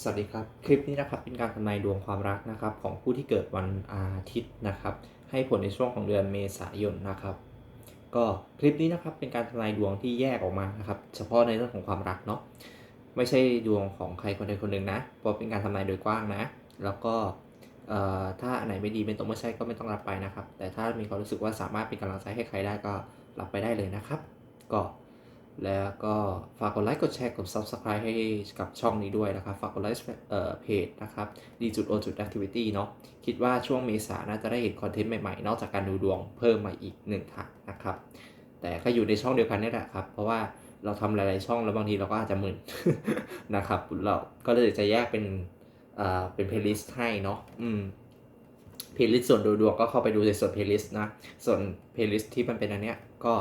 สวัสดีครับ คลิปนี้นะครับเป็นการทำนายดวงความรักนะครับ ของผู้ที่เกิดวันอาทิตย์นะครับ ให้ผลในช่วงของเดือนเมษายนนะครับ ก็คลิปนี้นะครับเป็นการทำนายดวงที่แยกออกมานะครับ เฉพาะในเรื่องของความรักเนาะไม่ใช่ดวงของใครคนใดคนหนึ่งนะเพราะเป็นการทำนายโดยกว้างนะ แล้วก็ถ้าอันไหนไม่ดีไม่ตรงไม่ใช่ก็ไม่ต้องรับไปนะครับ แต่ถ้ามีความรู้สึกว่าสามารถเป็นกำลังใจให้ใครได้ก็รับไปได้เลยนะครับ ก็ แล้วก็ฝากกดไลค์ กดแชร์ กด Subscribe ให้กับช่องนี้ด้วยนะครับ ฝากกดไลค์เพจนะครับดีจุดโอจุด activity เนาะ คิดว่าช่วงเมษาน่าจะได้เห็นคอนเทนต์ใหม่ๆ นอกจากการดูดวงเพิ่มมาอีกหนึ่งทางนะครับ แต่ก็อยู่ในช่องเดียวกันนี่แหละครับ เพราะว่าเราทำหลายๆช่องแล้วบางทีเราก็อาจจะมึนนะครับเราก็เลยจะแยกเป็นเอ่อเป็นเพลย์ลิสต์ให้เนาะ อืมเพลย์ลิสต์ส่วนดูดวงก็เข้าไปดูในส่วนเพลย์ลิสต์นะ ส่วนเพลย์ลิสต์ที่มันเป็นอันเนี้ยก็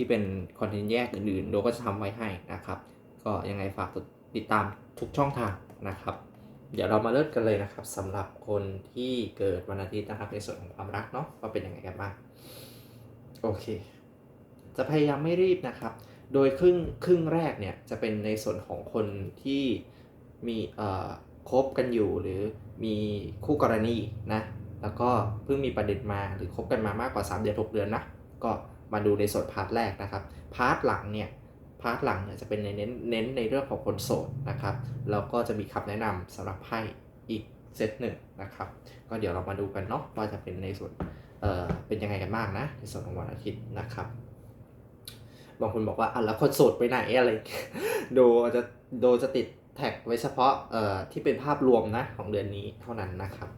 ที่เป็นคอนเทนต์แยกอื่นๆ โดก็จะทำไว้ให้นะครับ ก็ยังไงฝากติดตามทุกช่องทางนะครับ เดี๋ยวเรามาเริ่มกันเลยนะครับสำหรับคนที่เกิดวันอาทิตย์นะครับในส่วนของความรักเนาะว่าเป็นยังไงกันบ้างโอเค จะพยายามไม่รีบนะครับ โดยครึ่งครึ่งแรกเนี่ยจะเป็นในส่วนของคนที่มีเอ่อคบกันอยู่หรือมีคู่กรณีนะแล้วก็เพิ่งมีประเด็นมาหรือคบกันมามากกว่า 3 เดือน 6 เดือนนะก็ มาดูในส่วนพาร์ทแรกนะครับ พาร์ทหลังเนี่ย พาร์ทหลังเนี่ยจะเป็นในเน้นเน้นในเรื่องของคนโสดนะครับ แล้วก็จะมีคำแนะนำสำหรับไพ่อีกเซตหนึ่งนะครับ ก็เดี๋ยวเรามาดูกันเนาะว่าจะเป็นในส่วน เอ่อ เป็นยังไงกันบ้างนะ ในส่วนของวันอาทิตย์นะครับ บางคนบอกว่าอะแล้วคนโสดไปไหนอะไรโดจะโดจะติดแท็กไว้เฉพาะ เอ่อ ที่เป็นภาพรวมนะของเดือนนี้เท่านั้นนะครับ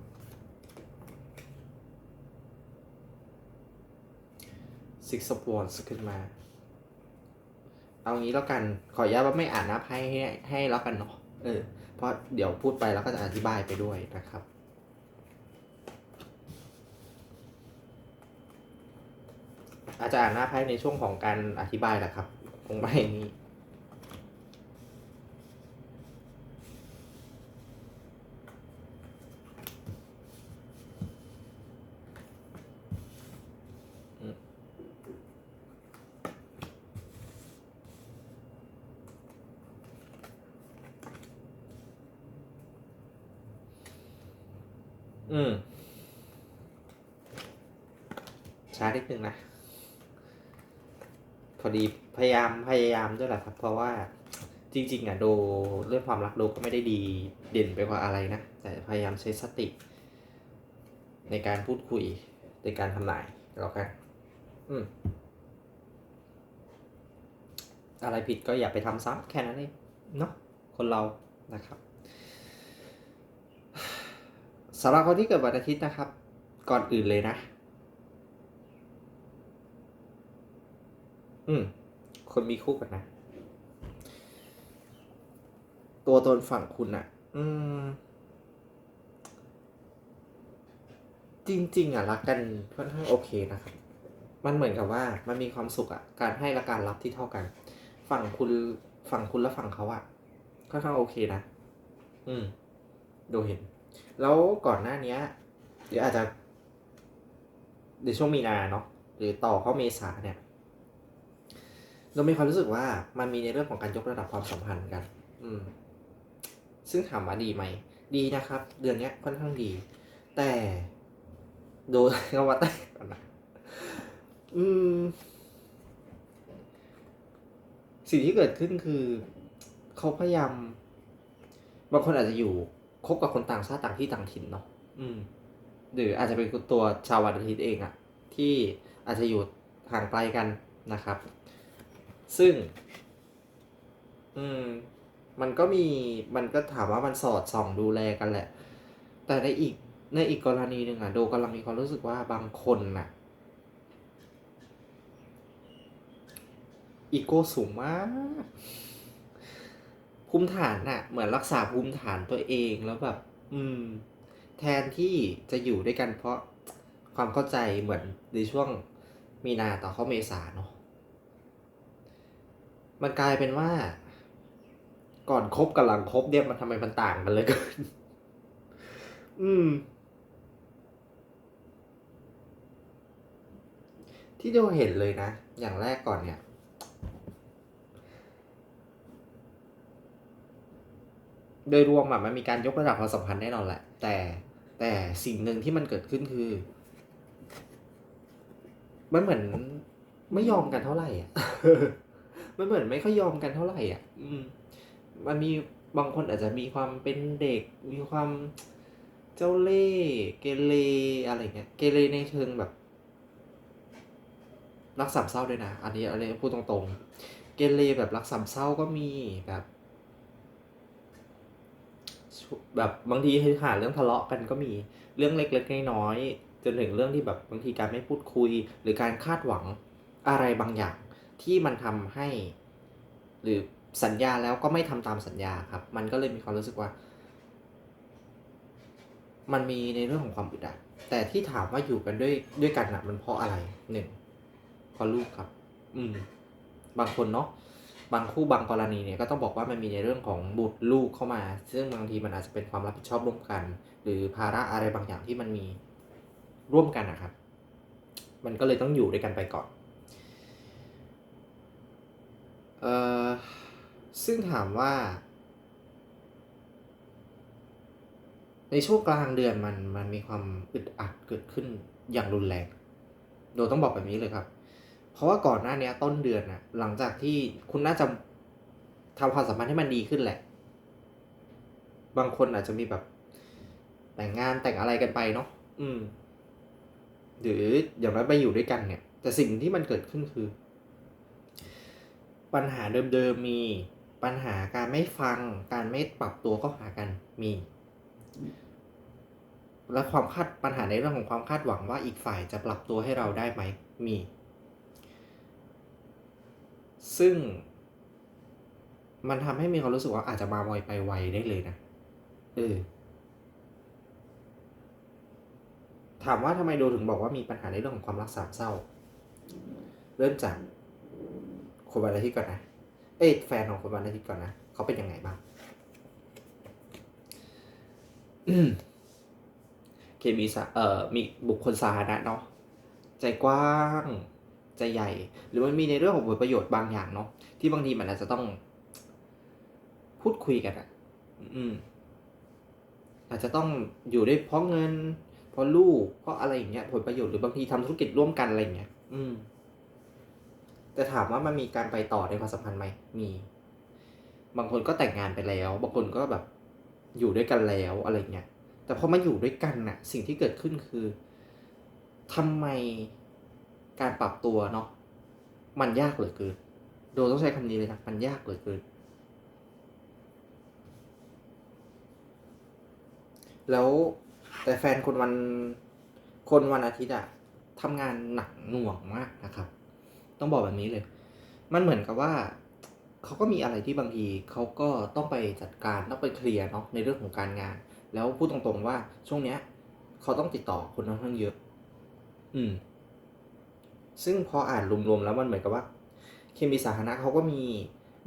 Six of Wands ขึ้นมา เอางี้แล้วกัน ขออนุญาตว่าไม่อ่านนับให้ให้ให้แล้วกันเนาะ เออ เพราะเดี๋ยวพูดไปแล้วก็จะอธิบายไปด้วยนะครับอาจจะอ่านหน้าไพ่ในช่วงของการอธิบายแหละครับ คงไม่นี้ อืมช้านิดนึงนะ พอดีพยายามพยายามด้วยแหละครับ เพราะว่าจริง ๆ อะโดเรื่องความรักโดก็ไม่ได้ดีเด่นไปกว่าอะไรนะ แต่พยายามใช้สติ ในการพูดคุยในการทำนายแล้วกันอืมอะไรผิดก็อย่าไปทำซ้ำแค่นั้นเองเนาะคนเรานะครับ สำหรับคนที่เกิดวันอาทิตย์นะครับ ก่อนอื่นเลยนะ อืม คนมีคู่กันนะ ตัวตนฝั่งคุณอะอืม จริง ๆอะรักกันค่อนข้างโอเคนะครับ มันเหมือนกับว่ามันมีความสุขอะการให้และการรับที่เท่ากัน ฝั่งคุณฝั่งคุณและฝั่งเขาอะค่อนข้างโอเคนะ อืม ดูเห็น แล้วก่อนหน้านี้ยเดี๋ยวอาจจะในช่วงมีนาเนาะหรือต่อเข้าเมษาเนี่ยเรามีความรู้สึกว่ามันมีในเรื่องของการยกระดับความสัมพันธ์กัน อืม ซึ่งถามว่าดีไหม ดีนะครับ เดือนนี้ค่อนข้างดี แต่โดยคำว่าแต่ก่อนนะอืม สิ่งที่เกิดขึ้นคือ เขาพยายามบางคนอาจจะอยู่ คบกับคนต่างชาติต่างที่ต่างถิ่นเนาะอืม หรืออาจจะเป็นตัวชาววันอาทิตย์เองอะที่อาจจะอยู่ห่างไกลกันนะครับ ซึ่ง อืม มันก็มีมันก็ถามว่ามันสอดส่องดูแลกันแหละ แต่ในอีกในอีกกรณีหนึ่งอะโดกำลังมีความรู้สึกว่าบางคนน่ะอีโก้สูงมาก ภูมิฐานน่ะเหมือนรักษาภูมิฐานตัวเองแล้วแบบ อืม แทนที่จะอยู่ด้วยกันเพราะความเข้าใจเหมือนในช่วงมีนาต่อเข้าเมษาเนาะมันกลายเป็นว่า ก่อนคบกับหลังคบเนี่ยมันทำไมมันต่างกันเลยกันอืม ที่เราเห็นเลยนะ อย่างแรกก่อนเนี่ย โดยรวมอะมันมีการยกระดับความสัมพันธ์แน่นอนแหละ แต่แต่สิ่งหนึ่งที่มันเกิดขึ้นคือ มันเหมือนไม่ยอมกันเท่าไหร่อะมันเหมือนไม่ค่อยยอมกันเท่าไหร่อะ อืม มันมีบางคนอาจจะมีความเป็นเด็ก มีความเจ้าเล่เกเรอะไรเงี้ย เกเรในเชิงแบบ รักสามเศร้าด้วยนะ อันนี้อันนี้พูดตรงๆ เกเรแบบรักสามเศร้าก็มีแบบ แบบบางทีหาเรื่องทะเลาะกันก็มีเรื่องเล็กๆน้อยๆจนถึงเรื่องที่แบบบางทีการไม่พูดคุย หรือการคาดหวังอะไรบางอย่าง ที่มันทำให้ หรือสัญญาแล้วก็ไม่ทำตามสัญญาครับ มันก็เลยมีความรู้สึกว่า มันมีในเรื่องของความอึดอัดแต่ที่ถามว่าอยู่กันด้วยด้วยกันอะมันเพราะอะไรหนึ่งเพราะลูกครับ อืม บางคนเนาะ บางคู่บางกรณีเนี่ยก็ต้องบอกว่ามันมีในเรื่องของบุตรลูกเข้ามา ซึ่งบางทีมันอาจจะเป็นความรับผิดชอบร่วมกัน หรือภาระอะไรบางอย่างที่มันมีร่วมกันนะครับ มันก็เลยต้องอยู่ด้วยกันไปก่อนเอ่อซึ่งถามว่า ในช่วงกลางเดือนมันมันมีความอึดอัดเกิดขึ้นอย่างรุนแรง โดยต้องบอกแบบนี้เลยครับ เพราะว่าก่อนหน้าเนี้ยต้นเดือนน่ะหลังจากที่คุณน่าจะทำความสัมพันธ์ให้มันดีขึ้นแหละ บางคนอาจจะมีแบบ แต่งงานแต่งอะไรกันไปเนาะอืม หรืออย่างน้อยไปอยู่ด้วยกันเนี่ย แต่สิ่งที่มันเกิดขึ้นคือ ปัญหาเดิมๆมีปัญหาการไม่ฟังการไม่ปรับตัวเข้าหากันมี และความคาดปัญหาในเรื่องของความคาดหวังว่าอีกฝ่ายจะปรับตัวให้เราได้ไหมมี ซึ่ง มันทำให้มีความรู้สึกว่าอาจจะมาไวไปไวได้เลยนะเออถามว่าทำไมโดถึงบอกว่ามีปัญหาในเรื่องของความรักสามเศร้า เริ่มจากคนวันอาทิตย์ก่อนนะ เอ้ยแฟนของคนวันอาทิตย์ก่อนนะเขาเป็นยังไงบ้างเคมีสาเอ่อมีบุคคลสาธารณะเนาะใจกว้าง ใจใหญ่ หรือมันมีในเรื่องของผลประโยชน์บางอย่างเนาะที่บางทีมันอาจจะต้อง พูดคุยกันอะอืม อาจจะต้องอยู่ด้วยเพราะเงิน เพราะลูกเพราะอะไรอย่างเงี้ย ผลประโยชน์หรือบางทีทำธุรกิจร่วมกันอะไรอย่างเงี้ย อืม แต่ถามว่ามันมีการไปต่อในความสัมพันธ์ไหมมี บางคนก็แต่งงานไปแล้ว บางคนก็แบบอยู่ด้วยกันแล้วอะไรเงี้ยแต่พอมาอยู่ด้วยกันน่ะ สิ่งที่เกิดขึ้นคือทำไม การปรับตัวเนาะมันยากเหลือเกินโดยต้องใช้คำนี้เลยนะมันยากเหลือเกินแล้วแต่แฟนคนวันคนวันอาทิตย์อะทำงานหนักหน่วงมากนะครับ ต้องบอกแบบนี้เลย มันเหมือนกับว่าเขาก็มีอะไรที่บางทีเขาก็ต้องไปจัดการต้องไปเคลียร์เนาะในเรื่องของการงาน แล้วพูดตรงๆว่าช่วงเนี้ย เขาต้องติดต่อคนค่อนข้างเยอะ อืม ซึ่งพออ่านรวมๆแล้วมันเหมือนกับว่า เคมีสาธารณะเขาก็มี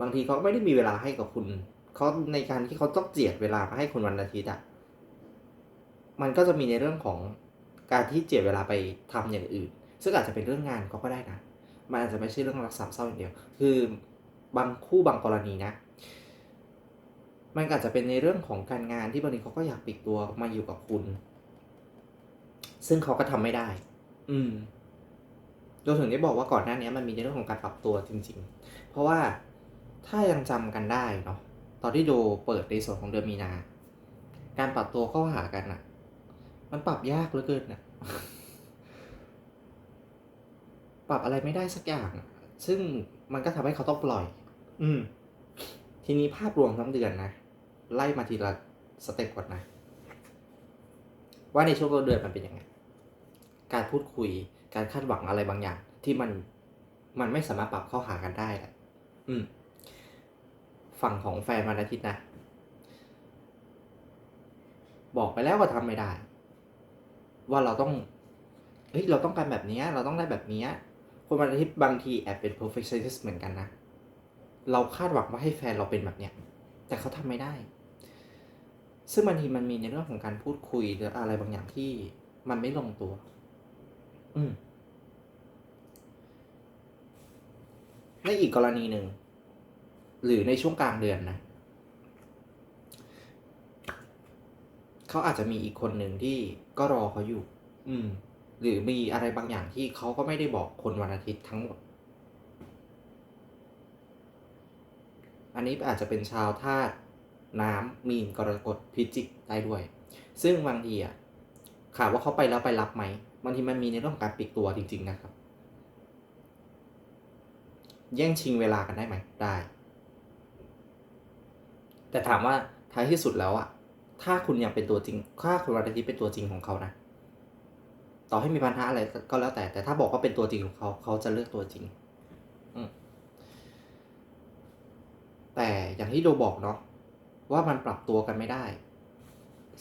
บางทีเขาก็ไม่ได้มีเวลาให้กับคุณเขาในการที่เขาต้องเจียดเวลามาให้คุณวันอาทิตย์อะมันก็จะมีในเรื่องของการที่เจียดเวลาไปทำอย่างอื่น ซึ่งอาจจะเป็นเรื่องงานเขาก็ได้นะมันอาจจะไม่ใช่เรื่องรักสามเศร้าอย่างเดียว คือบางคู่บางกรณีนะ มันอาจจะเป็นในเรื่องของการงานที่บางทีเขาก็อยากปลีกตัวมาอยู่กับคุณ ซึ่งเขาก็ทำไม่ได้ อืม โดยถึงได้บอกว่าก่อนหน้านี้มันมีในเรื่องของการปรับตัวจริง ๆ เพราะว่าถ้ายังจำกันได้เนาะตอนที่โดเปิดในส่วนของเดือนมีนา การปรับตัวเข้าหากันอะมันปรับยากเหลือเกินนะปรับอะไรไม่ได้สักอย่าง ซึ่งมันก็ทำให้เขาต้องปล่อย อืม ทีนี้ภาพรวมทั้งเดือนนะ ไล่มาทีละสเต็ปก่อนนะ ว่าในช่วงต้นเดือนมันเป็นยังไง การพูดคุย การคาดหวังอะไรบางอย่าง ที่มันมันไม่สามารถปรับเข้าหากันได้แหละอืม ฝั่งของแฟนวันอาทิตย์นะ บอกไปแล้วว่าทำไม่ได้ ว่าเราต้องเฮ้ยเราต้องการแบบนี้เราต้องได้แบบนี้คนวันอาทิตย์บางทีแอบเป็น perfectionist เหมือนกันนะเราคาดหวังว่าให้แฟนเราเป็นแบบเนี้ย แต่เขาทำไม่ได้ ซึ่งบางทีมันมีในเรื่องของการพูดคุยหรืออะไรบางอย่างที่มันไม่ลงตัว อืม ในอีกกรณีหนึ่ง หรือในช่วงกลางเดือนนะเขาอาจจะมีอีกคนหนึ่งที่ก็รอเขาอยู่ อืม หรือมีอะไรบางอย่างที่เขาก็ไม่ได้บอกคนวันอาทิตย์ทั้งหมด อันนี้อาจจะเป็นชาวธาตุน้ำมีนกรกฎพิจิกได้ด้วย ซึ่งบางทีอะข่าวว่าเขาไปแล้วไปรับไหมบางทีมันมีในเรื่องของการปลีกตัวจริง ๆ นะครับ แย่งชิงเวลากันได้ไหมได้ แต่ถามว่าท้ายที่สุดแล้วอะถ้าคุณยังเป็นตัวจริงถ้าคุณวันอาทิตย์เป็นตัวจริงของเขานะ ต่อให้มีปัญหาอะไรก็แล้วแต่ แต่ถ้าบอกว่าเป็นตัวจริงของเขาเขาจะเลือกตัวจริงแต่อย่างที่โดบอกเนาะว่ามันปรับตัวกันไม่ได้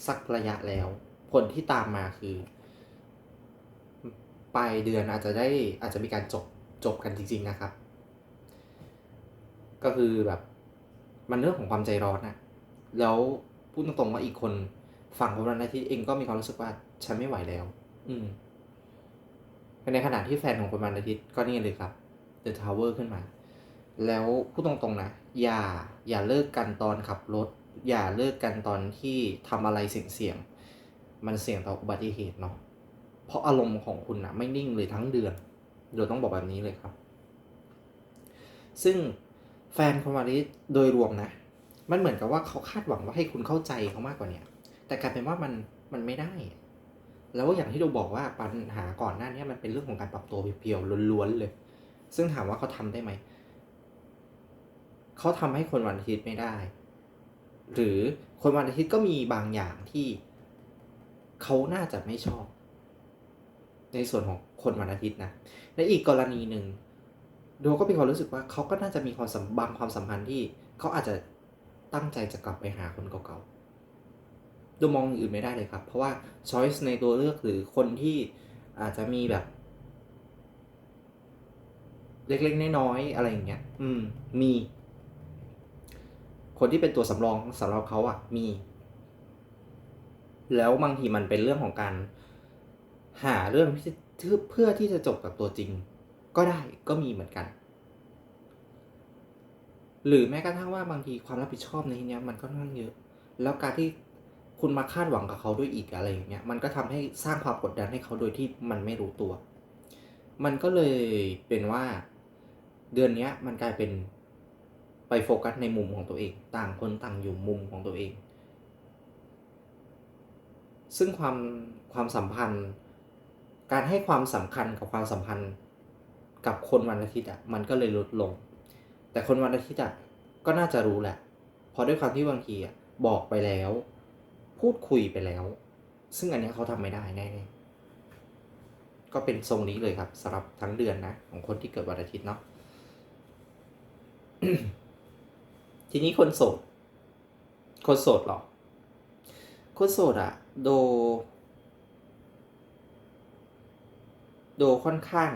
สักระยะแล้ว ผลที่ตามมาคือ ปลายเดือนอาจจะได้อาจจะมีการจบจบกันจริง ๆ นะครับ ก็คือแบบมันเรื่องของความใจร้อนนะแล้วพูดตรงๆว่าอีกคนฝั่งคนวันอาทิตย์เองก็มีความรู้สึกว่าฉันไม่ไหวแล้ว อืมในขณะที่แฟนของคนวันอาทิตย์ก็นี่เลยครับ The Tower ขึ้นมา แล้วพูดตรงๆนะ อย่าอย่าเลิกกันตอนขับรถ อย่าเลิกกันตอนที่ทำอะไรเสี่ยงๆมันเสี่ยงต่ออุบัติเหตุเนาะเพราะอารมณ์ของคุณนะไม่นิ่งเลยทั้งเดือนเดี๋ยวต้องบอกแบบนี้เลยครับ ซึ่ง แฟนคนวันอาทิตย์โดยรวมนะ มันเหมือนกับว่าเขาคาดหวังว่าให้คุณเข้าใจเขามากกว่าเนี้ยแต่กลายเป็นว่ามันมันไม่ได้ แล้วอย่างที่เราบอกว่าปัญหาก่อนหน้านี้มันเป็นเรื่องของการปรับตัวเพียวๆล้วนๆเลย ซึ่งถามว่าเขาทำได้ไหมเขาทำให้คนวันอาทิตย์ไม่ได้ หรือคนวันอาทิตย์ก็มีบางอย่างที่เขาน่าจะไม่ชอบ ในส่วนของคนวันอาทิตย์นะ ในอีกกรณีหนึ่ง โดก็มีความรู้สึกว่าเขาก็น่าจะมีความสัมบางความสัมพันธ์ที่เขาอาจจะตั้งใจจะกลับไปหาคนเก่าๆดูมองอื่นไม่ได้เลยครับ เพราะว่าช้อยส์ในตัวเลือกหรือคนที่อาจจะมีแบบ เล็กๆน้อยๆอะไรอย่างเงี้ย อืม มี คนที่เป็นตัวสำรองสำหรับเขาอะ มี แล้วบางทีมันเป็นเรื่องของการ หาเรื่องเพื่อที่จะจบกับตัวจริง ก็ได้ก็มีเหมือนกัน หรือแม้กระทั่งว่าบางทีความรับผิดชอบในที่เนี้ยมันก็ค่อนข้างเยอะ แล้วการที่คุณมาคาดหวังกับเขาด้วยอีกอะไรอย่างเงี้ยมันก็ทำให้สร้างความกดดันให้เขาโดยที่มันไม่รู้ตัว มันก็เลยเป็นว่าเดือนเนี้ยมันกลายเป็นไปโฟกัสในมุมของตัวเอง ต่างคนต่างอยู่มุมของตัวเอง ซึ่งความความสัมพันธ์ การให้ความสำคัญกับความสัมพันธ์ กับคนวันอาทิตย์อะมันก็เลยลดลง แต่คนวันอาทิตย์อะก็น่าจะรู้แหละเพราะด้วยความที่บางทีอะบอกไปแล้ว พูดคุยไปแล้ว ซึ่งอันนี้เขาทำไม่ได้แน่ๆก็เป็นทรงนี้เลยครับสำหรับทั้งเดือนนะของคนที่เกิดวันอาทิตย์เนาะทีนี้คนโสด คนโสดหรอ คนโสดอะโด โดค่อนข้าง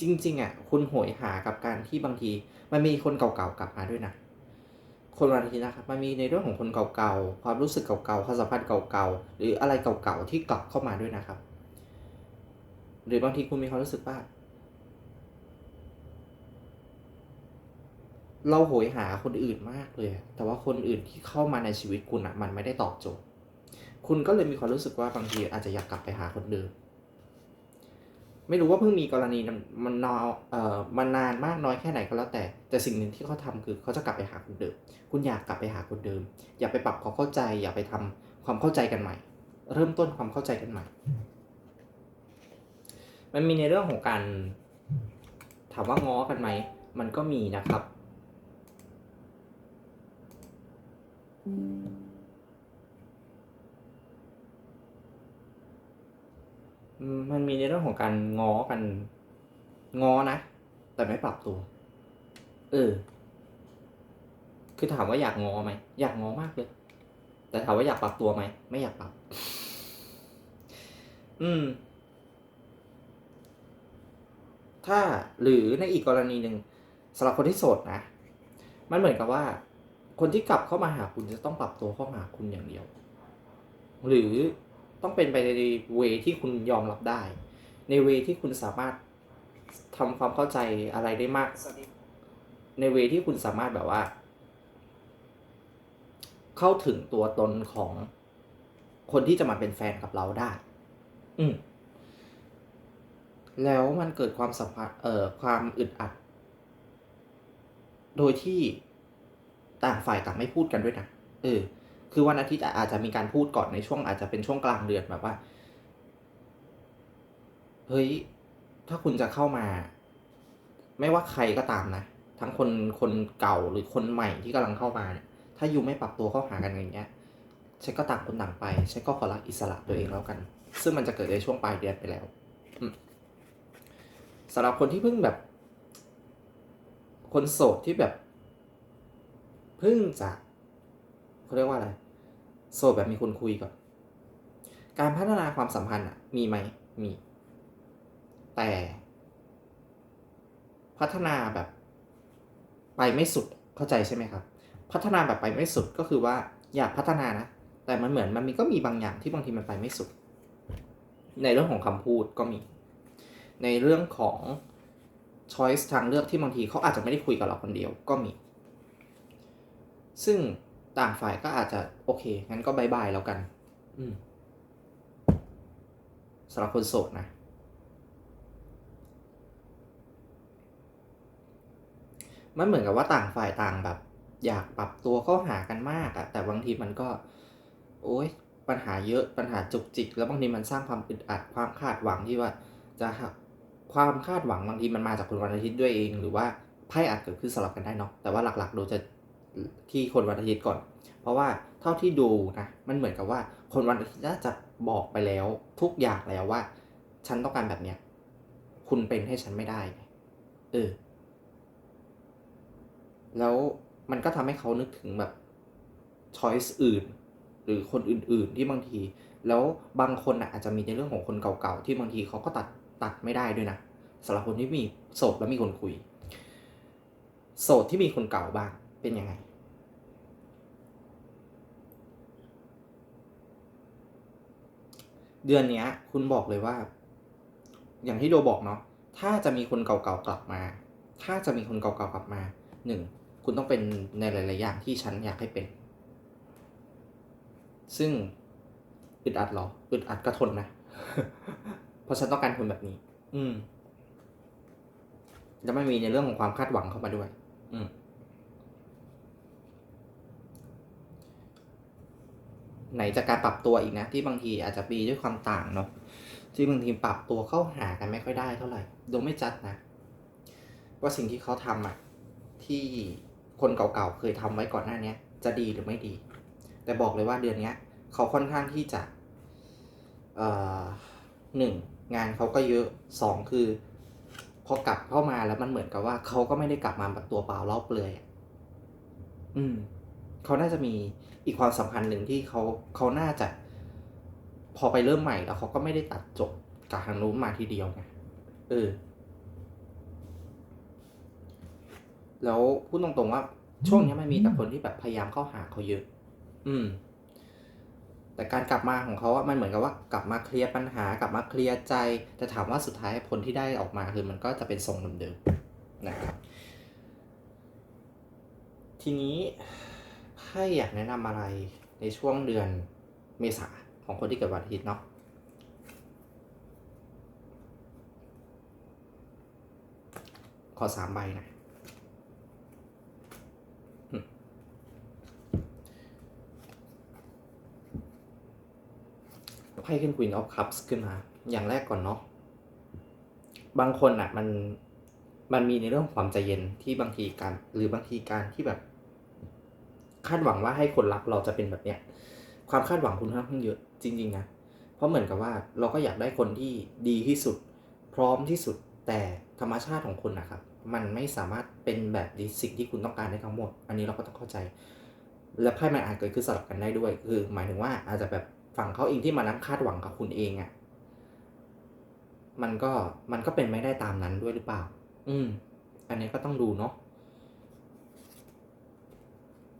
จริงๆอะคุณโหยหากับการที่บางที มันมีคนเก่าๆกลับมาด้วยนะคนวันอาทิตย์นะครับมันมีในเรื่องของคนเก่าๆความรู้สึกเก่าๆความสัมพันธ์เก่าๆหรืออะไรเก่าๆที่กลับเข้ามาด้วยนะครับ หรือบางทีคุณมีความรู้สึกว่าเราโหยหาคนอื่นมากเลย แต่ว่าคนอื่นที่เข้ามาในชีวิตคุณอะ มันไม่ได้ตอบโจทย์ คุณก็เลยมีความรู้สึกว่าบางทีอาจจะอยากกลับไปหาคนเดิม ไม่รู้ว่าเพิ่งมีกรณีมันนอนเอ่อมันนานมากน้อยแค่ไหนก็แล้วแต่ แต่สิ่งหนึ่งที่เขาทำคือเขาจะกลับไปหาคนเดิม คุณอยากกลับไปหาคนเดิม อย่าไปปรับความเข้าใจ อย่าไปทำความเข้าใจกันใหม่ เริ่มต้นความเข้าใจกันใหม่ มันมีในเรื่องของการถามว่าง้อกันไหม มันก็มีนะครับ มันมีในเรื่องของการง้อกันง้อนะ แต่ไม่ปรับตัว เออ คือถามว่าอยากง้อไหมอยากง้อมากเลย แต่ถามว่าอยากปรับตัวไหมไม่อยากปรับ อืม ถ้าหรือในอีกกรณีหนึ่งสำหรับคนที่โสดนะ มันเหมือนกับว่า คนที่กลับเข้ามาหาคุณจะต้องปรับตัวเข้ามาหาคุณอย่างเดียว หรือ ต้องเป็นไปในเวที่คุณยอมรับได้ ในเวที่คุณสามารถทำความเข้าใจอะไรได้มาก ในเวที่คุณสามารถแบบว่า เข้าถึงตัวตนของคนที่จะมาเป็นแฟนกับเราได้ อืมแล้วมันเกิดความสัมพันธ์เอ่อความอึดอัด โดยที่ต่างฝ่ายต่างไม่พูดกันด้วยนะเออ คือวันอาทิตย์อาจจะมีการพูดก่อนในช่วงอาจจะเป็นช่วงกลางเดือนแบบว่า เฮ้ย ถ้าคุณจะเข้ามา ไม่ว่าใครก็ตามนะ ทั้งคนคนเก่าหรือคนใหม่ที่กำลังเข้ามาเนี่ย ถ้าอยู่ไม่ปรับตัวเข้าหากันอย่างเงี้ยฉันก็ต่างคนต่างไปฉันก็ขอรักอิสระตัวเองแล้วกัน ซึ่งมันจะเกิดในช่วงปลายเดือนไปแล้วสำหรับคนที่เพิ่งแบบ คนโสดที่แบบ เพิ่งจะ เขาเรียกว่าอะไร โสดแบบมีคนคุยก่อน การพัฒนาความสัมพันธ์อะ มีไหม มี แต่ พัฒนาแบบ ไปไม่สุด เข้าใจใช่ไหมครับ พัฒนาแบบไปไม่สุดก็คือว่าอยากพัฒนานะ แต่มันเหมือนมันมีก็มีบางอย่างที่บางทีมันไปไม่สุด ในเรื่องของคำพูดก็มี ในเรื่องของ choice ทางเลือกที่บางทีเขาอาจจะไม่ได้คุยกับเราคนเดียวก็มี ซึ่ง ต่างฝ่ายก็อาจจะโอเค งั้นก็บายบายแล้วกัน อืมสำหรับคนโสดนะ มันเหมือนกับว่าต่างฝ่ายต่างแบบ อยากปรับตัวเข้าหากันมากอะแต่บางทีมันก็ โอ๊ย ปัญหาเยอะปัญหาจุกจิก แล้วบางทีมันสร้างความอึดอัดความคาดหวังที่ว่า จะความคาดหวังบางทีมันมาจากคนวันอาทิตย์ด้วยเอง หรือว่าไพ่อาจเกิดขึ้นสลับกันได้เนาะแต่ว่าหลักๆดูจะ ที่คนวันอาทิตย์ก่อน เพราะว่าเท่าที่ดูนะมันเหมือนกับว่าคนวันอาทิตย์น่าจะบอกไปแล้ว ทุกอย่างแล้วว่า ฉันต้องการแบบเนี้ยคุณเป็นให้ฉันไม่ได้เออแล้วมันก็ทำให้เขานึกถึงแบบช้อยส์อื่น หรือคนอื่น ๆ ที่บางที แล้วบางคนอะอาจจะมีในเรื่องของคนเก่าๆที่บางทีเขาก็ตัดตัดไม่ได้ด้วยนะสำหรับคนที่มีโสดแล้วมีคนคุย โสดที่มีคนเก่าบ้าง เป็นยังไง เดือนเนี้ย คุณบอกเลยว่า อย่างที่โดบอกเนาะถ้าจะมีคนเก่าๆกลับมา ถ้าจะมีคนเก่าๆกลับมาหนึ่งคุณต้องเป็นในหลาย ๆ อย่างที่ฉันอยากให้เป็น ซึ่งอึดอัดหรออึดอัดก็ทนนะเพราะฉันต้องการคนแบบนี้ อืมแล้วไม่มีในเรื่องของความคาดหวังเข้ามาด้วย อืม ไหนจากการปรับตัวอีกนะ ที่บางทีอาจจะมีด้วยความต่างเนาะที่บางทีปรับตัวเข้าหากันไม่ค่อยได้เท่าไหร่โดยไม่จัดนะ ว่าสิ่งที่เขาทำอะที่คนเก่าๆเคยทำไว้ก่อนหน้านี้จะดีหรือไม่ดี แต่บอกเลยว่าเดือนนี้เขาค่อนข้างที่จะหนึ่งงานเขาก็เยอะสองคือ พอกลับเข้ามาแล้วมันเหมือนกับว่าเขาก็ไม่ได้กลับมาแบบตัวเปล่าเล่าเปลือยอืมเขาน่าจะมี อีกความสัมพันธ์หนึ่งที่เขาเขาน่าจะ พอไปเริ่มใหม่แล้วเขาก็ไม่ได้ตัดจบกับทางนู้นมาทีเดียวไงเออ แล้วพูดตรงๆว่าช่วงนี้มันมีแต่คนที่แบบพยายามเข้าหาเขาเยอะ อืม แต่การกลับมาของเขาอะมันเหมือนกับว่ากลับมาเคลียร์ปัญหากลับมาเคลียร์ใจ แต่ถามว่าสุดท้ายผลที่ได้ออกมาคือมันก็จะเป็นทรงเดิมๆนะครับ ทีนี้ ไพ่อยากแนะนำอะไรในช่วงเดือนเมษาของคนที่เกิดวันอาทิตย์เนาะขอสามใบนะไพ่ขึ้น Queen of Cups ขึ้นมา อย่างแรกก่อนเนาะ บางคนอะ่ะมัน มันมีในเรื่องของความใจเย็นที่บางทีการ หรือบางทีการที่แบบ คาดหวังว่าให้คนรักเราจะเป็นแบบเนี้ยความคาดหวังคุณค่อนข้างเยอะจริงๆนะเพราะเหมือนกับว่าเราก็อยากได้คนที่ดีที่สุด พร้อมที่สุดแต่ธรรมชาติของคุณนะครับ มันไม่สามารถเป็นแบบสิ่งที่คุณต้องการได้ทั้งหมด อันนี้เราก็ต้องเข้าใจ และไพ่มันอาจเกิดขึ้นสลับกันได้ด้วย คือ หมายถึงว่าอาจจะแบบฝั่งเขาเองที่มานั่งคาดหวังกับคุณเองอะ่ะมันก็มันก็เป็นไม่ได้ตามนั้นด้วยหรือเปล่า อืม อันนี้ก็ต้องดูเนาะ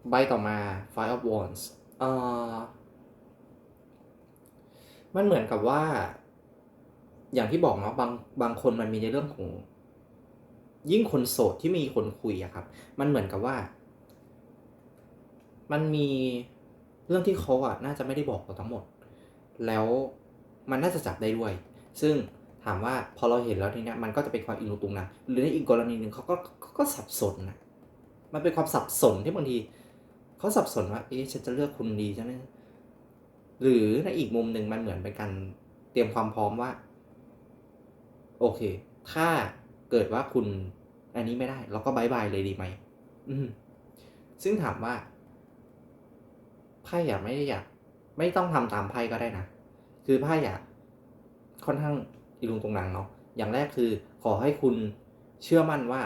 ใบต่อมา Five of Wands เอ่อมันเหมือนกับว่า อย่างที่บอกเนาะบางบางคนมันมีในเรื่องของ ยิ่งคนโสดที่มีคนคุยอะครับ มันเหมือนกับว่า มันมีเรื่องที่เขาอะน่าจะไม่ได้บอกเราทั้งหมด แล้วมันน่าจะจับได้ด้วย ซึ่งถามว่าพอเราเห็นแล้วทีเนี้ยมันก็จะเป็นความอินุตุงนังหรือในอีกกรณีหนึ่งเขาก็เขาก็สับสนนะมันเป็นความสับสนที่บางที เขาสับสนว่า เอ๊ะฉันจะเลือกคุณดีใช่ไหมหรือในอีกมุมหนึ่งมันเหมือนเป็นการเตรียมความพร้อมว่า โอเค ถ้าเกิดว่าคุณอันนี้ไม่ได้ เราก็บายบายเลยดีไหมอืมซึ่งถามว่าไพ่อยากไม่ได้อยาก ไม่ต้องทำตามไพ่ก็ได้นะ คือไพ่อยากค่อนข้างอีลุงตรงนังเนาะอย่างแรกคือ ขอให้คุณเชื่อมั่นว่า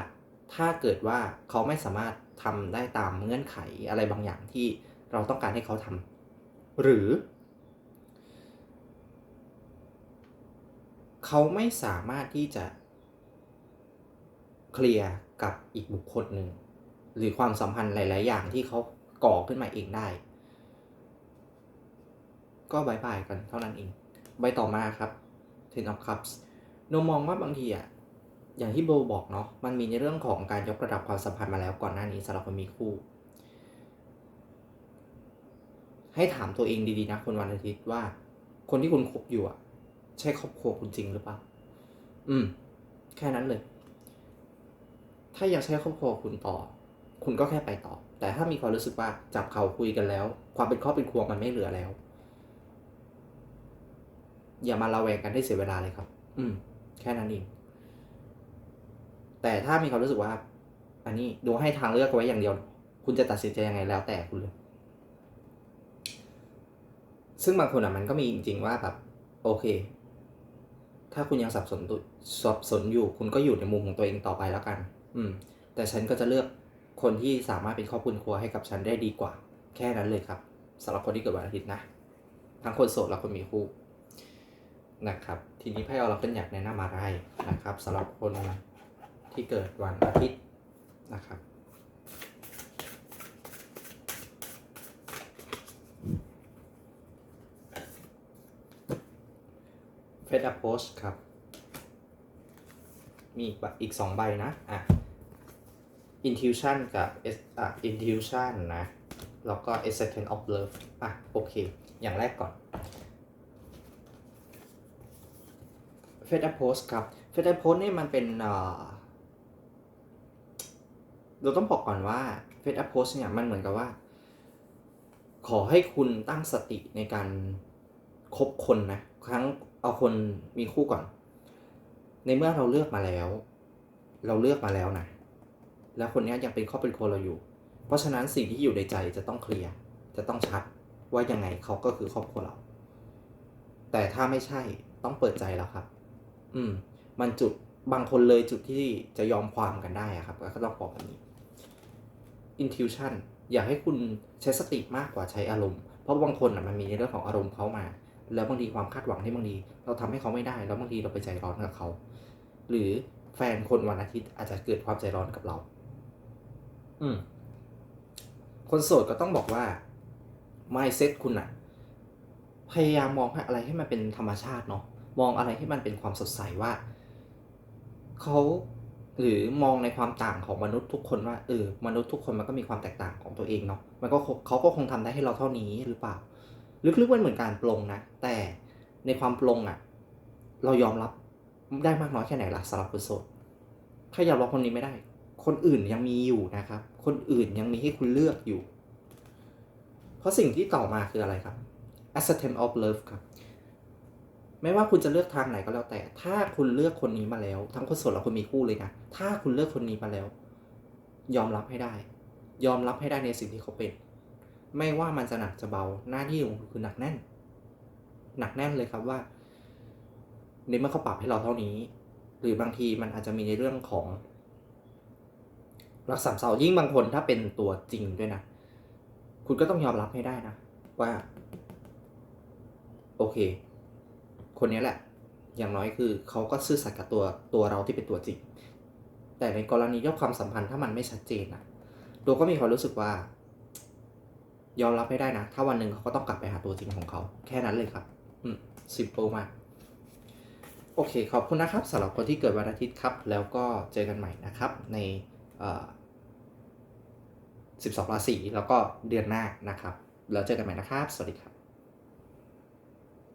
ถ้าเกิดว่าเขาไม่สามารถ ทำได้ตามเงื่อนไขอะไรบางอย่างที่เราต้องการให้เขาทำหรือ เขาไม่สามารถที่จะเคลียร์กับอีกบุคคลหนึ่ง หรือความสัมพันธ์หลาย ๆ อย่างที่เขาก่อขึ้นมาเองได้ ก็บายบายกันเท่านั้นเอง ใบต่อมาครับ Ten of Cups โนมองว่าบางทีอะ อย่างที่โบบอกเนาะมันมีในเรื่องของการยกระดับความสัมพันธ์มาแล้วก่อนหน้านี้สำหรับคนมีคู่ ให้ถามตัวเองดีๆนะคนวันอาทิตย์ว่า คนที่คุณคบอยู่อะใช่ครอบครัวคุณจริงหรือเปล่าอืม แค่นั้นเลย ถ้ายังใช้ครอบครัวคุณต่อ คุณก็แค่ไปต่อ แต่ถ้ามีความรู้สึกว่าจับเขาคุยกันแล้ว ความเป็นครอบเป็นครัวมันไม่เหลือแล้ว อย่ามาระแวงกันให้เสียเวลาเลยครับ อืม แค่นั้นเอง แต่ถ้ามีความรู้สึกว่า อันนี้ดูให้ทางเลือกไว้อย่างเดียว คุณจะตัดสินใจยังไงแล้วแต่คุณเลย ซึ่งบางคนอะมันก็มีจริงๆว่าแบบโอเค ถ้าคุณยังสับสนตุสับสนอยู่ คุณก็อยู่ในมุมของตัวเองต่อไปแล้วกัน อืม แต่ฉันก็จะเลือกคนที่สามารถเป็นครอบครัวให้กับฉันได้ดีกว่า แค่นั้นเลยครับสำหรับคนที่เกิดวันอาทิตย์นะทั้งคนโสดและคนมีคู่นะครับ ทีนี้ไพ่ออราเคิลอยากแนะนำอะไรนะครับสำหรับคน ที่เกิดวันอาทิตย์นะครับ เฟด p โพสครับ มีอีกสองใบนะ อะ intuition กับ S- อะ intuition นะ แล้วก็ acceptance of love อะ โอเค อย่างแรกก่อนเฟด p โพสครับเฟด p โพสนี่มันเป็น เราต้องบอกก่อนว่าเฟด p โพสเนี่ยมันเหมือนกับว่า ขอให้คุณตั้งสติในการคบคนนะ ครั้งเอาคนมีคู่ก่อน ในเมื่อเราเลือกมาแล้ว เราเลือกมาแล้วนะแล้วคนนี้ยยังเป็นครอบเป็นครัวเราอยู่ เพราะฉะนั้นสิ่งที่อยู่ในใจจะต้องเคลียร์จะต้องชัดว่ายังไงเขาก็คือครอบครัวเรา แต่ถ้าไม่ใช่ต้องเปิดใจแล้วครับ อืม มันจุดบางคนเลยจุดที่จะยอมความกันได้อะครับก็ต้องบอกแบบนี้ intuition อยากให้คุณใช้สติมากกว่าใช้อารมณ์ เพราะบางคนอะมันมีในเรื่องของอารมณ์เขามา แล้วบางทีความคาดหวังที่บางทีเราทำให้เขาไม่ได้ แล้วบางทีเราไปใจร้อนกับเขา หรือแฟนคนวันอาทิตย์อาจจะเกิดความใจร้อนกับเรา อืม คนโสดก็ต้องบอกว่า mindset คุณอะพยายามมองอะไรให้มันเป็นธรรมชาติเนาะ มองอะไรให้มันเป็นความสดใสว่าเขา หรือมองในความต่างของมนุษย์ทุกคนว่าเออมนุษย์ทุกคนมันก็มีความแตกต่างของตัวเองเนาะมันก็เขาก็คงทำได้ให้เราเท่านี้หรือเปล่าลึกๆมันเหมือนการปลงนะ แต่ในความปลงอะ่ะ เรายอมรับได้มากน้อยแค่ไหนล่ะสำหรับคนโสดถ้ายอมรับคนนี้ไม่ได้ คนอื่นยังมีอยู่นะครับ คนอื่นยังมีให้คุณเลือกอยู่ เพราะสิ่งที่ต่อมาคืออะไรครับ acceptance of love ครับ ไม่ว่าคุณจะเลือกทางไหนก็แล้วแต่ ถ้าคุณเลือกคนนี้มาแล้ว ทั้งคนโสดและคนมีคู่เลยนะ ถ้าคุณเลือกคนนี้มาแล้ว ยอมรับให้ได้ ยอมรับให้ได้ในสิ่งที่เขาเป็น ไม่ว่ามันจะหนักจะเบา หน้าที่ของคุณคือหนักแน่น หนักแน่นเลยครับว่า ในเมื่อเขาปรับให้เราเท่านี้ หรือบางทีมันอาจจะมีในเรื่องของรักสามเสายิ่งบางคนถ้าเป็นตัวจริงด้วยนะ คุณก็ต้องยอมรับให้ได้นะ ว่า โอเค คนนี้แหละ อย่างน้อยคือเขาก็ซื่อสัตย์กับตัวตัวเราที่เป็นตัวจริง แต่ในกรณีที่ความสัมพันธ์ถ้ามันไม่ชัดเจนอะโดก็มีความรู้สึกว่า ยอมรับไม่ได้นะ ถ้าวันหนึ่งเขาก็ต้องกลับไปหาตัวจริงของเขา แค่นั้นเลยครับ อืม simple มาก โอเค ขอบคุณนะครับสำหรับคนที่เกิดวันอาทิตย์ครับ แล้วก็เจอกันใหม่นะครับ ในเอ่อ12ราศีแล้วก็เดือนหน้านะครับ แล้วเจอกันใหม่นะครับ สวัสดีครับ